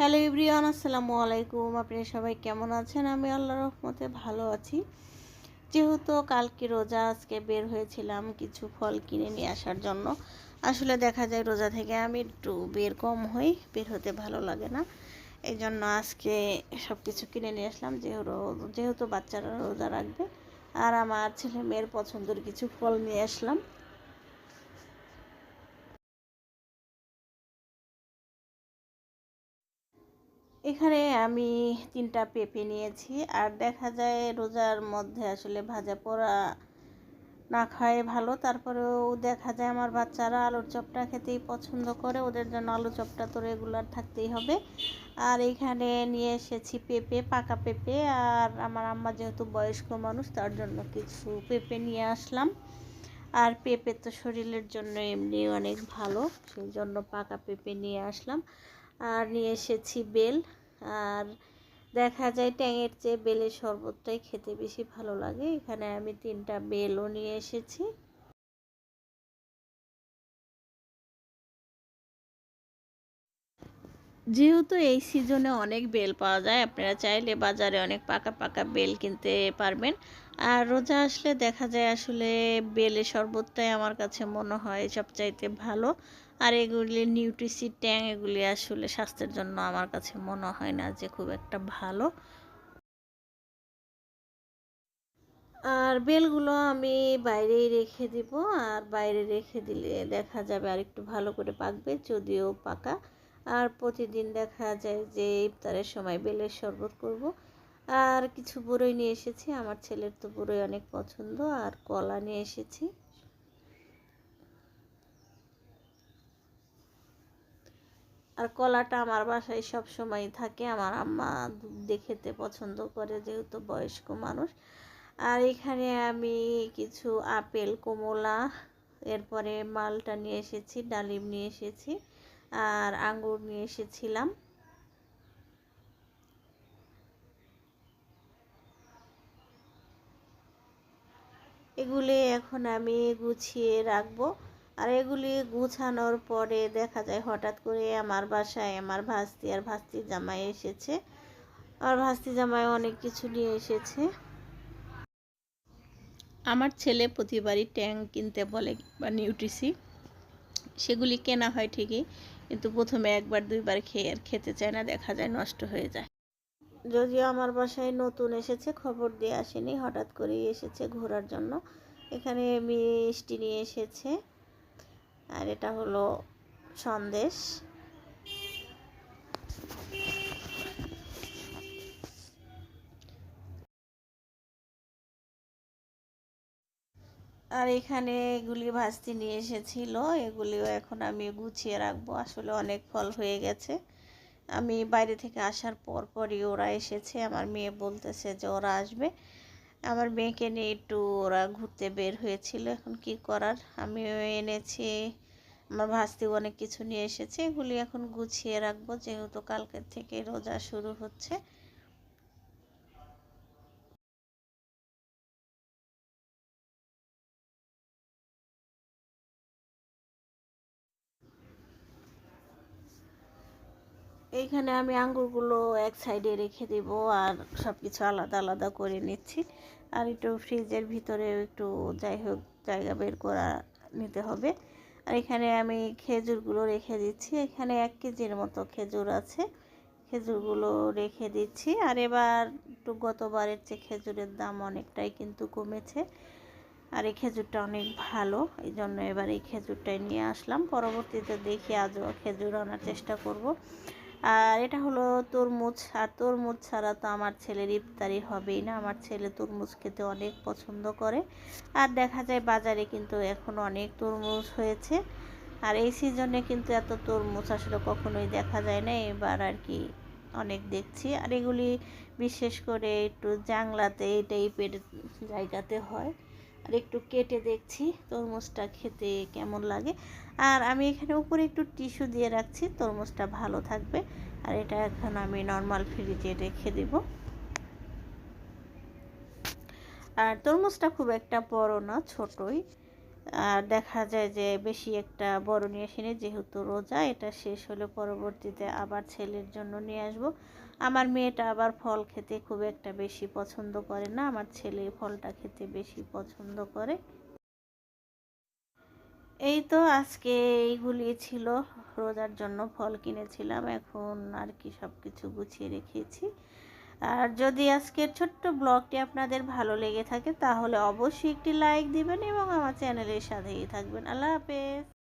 Hello ইব্রিয়ান আসসালামু আলাইকুম। আপনি সবাই কেমন আছেন? আমি আল্লাহর রহমতে ভালো আছি। যেহেতু কালকে রোজা, আজকে বের হয়েছিলাম কিছু ফল কিনে নিয়ে আসার জন্য। আসলে দেখা যায় রোজা থেকে আমি একটু বের কম হই, বের হতে ভালো লাগে না। এই জন্য আজকে সব কিছু কিনে নিয়ে আসলাম, যেহেতু যেহেতু বাচ্চারা রোজা রাখবে। আর আমার ছেলে মেয়ের পছন্দের কিছু ফল নিয়ে আসলাম। এখানে আমি তিনটা পেঁপে নিয়েছি, আর দেখা যায় রোজার মধ্যে আসলে ভাজা পোড়া না খায় ভালো। তারপরেও দেখা যায় আমার বাচ্চারা আলুর চপটা খেতেই পছন্দ করে, ওদের জন্য আলু চপটা তো রেগুলার থাকতেই হবে। আর এইখানে নিয়ে এসেছি পেঁপে, পাকা পেঁপে, আর আমার আম্মা যেহেতু বয়স্ক মানুষ, তার জন্য কিছু পেঁপে নিয়ে আসলাম। আর পেঁপে তো শরীরের জন্য এমনি অনেক ভালো, সেই জন্য পাকা পেঁপে নিয়ে আসলাম। আর নিয়ে এসেছি বেল আর দেখা যায় ট্যাঙের চেয়ে বেলের শরবতটাই খেতে বেশি ভালো লাগে। এখানে আমি তিনটা বেলও নিয়ে এসেছি। যেহেতু এই সিজনে অনেক বেল পাওয়া যায়, আপনারা চাইলে বাজারে অনেক পাকা পাকা বেল কিনতে পারবেন। আর রোজা আসলে দেখা যায় আসলে বেলের শরবতটাই আমার কাছে মনে হয় সবচাইতে ভালো। আর এগুলি নিউট্রিসি ট্যাং এগুলি আসলে স্বাস্থ্যের জন্য আমার কাছে মনে হয় না যে খুব একটা ভালো। আর বেলগুলো আমি বাইরেই রেখে দিব, আর বাইরে রেখে দিলে দেখা যাবে আর একটু ভালো করে পাকবে, যদিও পাকা। আর প্রতিদিন দেখা যায় যে ইফতারের সময় বেলের শরবত করব। আর কিছু বড়ই নিয়ে এসেছি, আমার ছেলের তো বড়ই অনেক পছন্দ, আর কলা নিয়ে এসেছি। আর কলাটা আমার বাসায় সব সময় থাকে। আমার আম্মা দুধ খেতে পছন্দ করে যেহেতু বয়স্ক মানুষ। আর এখানে আমি কিছু আপেল, কমলা, এরপরে মালটা নিয়ে এসেছি, ডালিম নিয়ে এসেছি, আর আঙ্গুর নিয়ে এসেছিলাম। এগুলি এখন আমি গুছিয়ে রাখব। আর এগুলি গুছানোর পরে দেখা যায় হঠাৎ করে আমার বাসায় আমার ভাস্তি আর ভাস্তি জামাই এসেছে। আর ভাস্তি জামাই অনেক কিছু নিয়ে এসেছে। আমার ছেলে প্রতিবারই ট্যাঙ্ক কিনতে বলে বা নিউট্রিসি সেগুলি কেনা হয় ঠিকই, কিন্তু প্রথমে একবার দুইবার খেয়ে আর খেতে চায় না, দেখা যায় নষ্ট হয়ে যায়। যদিও আমার বাসায় নতুন এসেছে, খবর দিয়ে আসেনি, হঠাৎ করেই এসেছে ঘোরার জন্য। এখানে মিষ্টি নিয়ে এসেছে। আর এটা হলো সন্দেশ। আর এখানে এগুলি ভাস্তি নিয়ে এসেছিল, এগুলিও এখন আমি গুছিয়ে রাখব। আসলে অনেক ফল হয়ে গেছে। আমি বাইরে থেকে আসার পর পরই ওরা এসেছে, আমার মেয়ে বলতেছে যে ওরা আসবে। আমার মেয়েকে নিয়ে একটু ওরা ঘুরতে বের হয়েছিল। এখন কি করার? আমি এনেছি। আমার ভাস্তি অনেক কিছু নিয়ে এসেছে। এগুলি এখন গুছিয়ে রাখব। যেহেতু কালকের থেকে রোজা শুরু হচ্ছে এইখানে আমি আঙ্গুরগুলো এক সাইডে রেখে দেব আর সব কিছু আলাদা আলাদা করে নিচ্ছি। আর একটু ফ্রিজের ভিতরে একটু যাই হোক জায়গা বের করা নিতে হবে। আর এখানে আমি খেজুরগুলো রেখে দিচ্ছি। এখানে এক কেজির মতো খেজুর আছে। খেজুরগুলো রেখে দিচ্ছি। আর এবার একটু গতবারের চেয়ে খেজুরের দাম অনেকটাই কিন্তু কমেছে। আর এই খেজুরটা অনেক ভালো। এই জন্য এবার এই খেজুরটাই নিয়ে আসলাম। পরবর্তীতে দেখি আজও খেজুর আনার চেষ্টা করব। আর এটা হলো তরমুজ, আর তরমুজ ছাড়া তো আমার ছেলের ইফতারি হবেই না। আমার ছেলে তরমুজ খেতে অনেক পছন্দ করে। আর দেখা যায় বাজারে কিন্তু এখন অনেক তরমুজ হয়েছে। আর এই সিজনে কিন্তু এত তরমুজ আসলে কখনোই দেখা যায় না। এবার আর কি অনেক দেখছি। আর এগুলি বিশেষ করে একটু জাংলাতে এই টাইপের জায়গাতে হয়। আর একটু কেটে দেখছি তরমুজটা খেতে কেমন লাগে। আর আমি এখানে উপরে একটু টিস্যু দিয়ে রাখছি, তরমুজটা ভালো থাকবে। আর এটা এখন আমি নর্মাল ফ্রিজে রেখে দেব। আর তরমুজটা খুব একটা বড় না, ছোটই। আর দেখা যায় যে বেশি একটা বড় নিয়ে আসিনি যেহেতু রোজা, এটা শেষ হলে পরবর্তীতে আবার ছেলের জন্য নিয়ে আসব। আমার মেয়েটা আবার ফল খেতে খুব একটা বেশি পছন্দ করে না, আমার ছেলে ফলটা খেতে বেশি পছন্দ করে। এই তো আজকে এইগুলি ছিল, রোজার জন্য ফল কিনেছিলাম, এখন আর কি সব কিছু গুছিয়ে রেখেছি। আর যদি আজকের ছোট্ট ব্লগটি আপনাদের ভালো লেগে থাকে, তাহলে অবশ্যই একটি লাইক দিবেন এবং আমার চ্যানেলের সাথেই থাকবেন। আল্লাহ হাফেজ।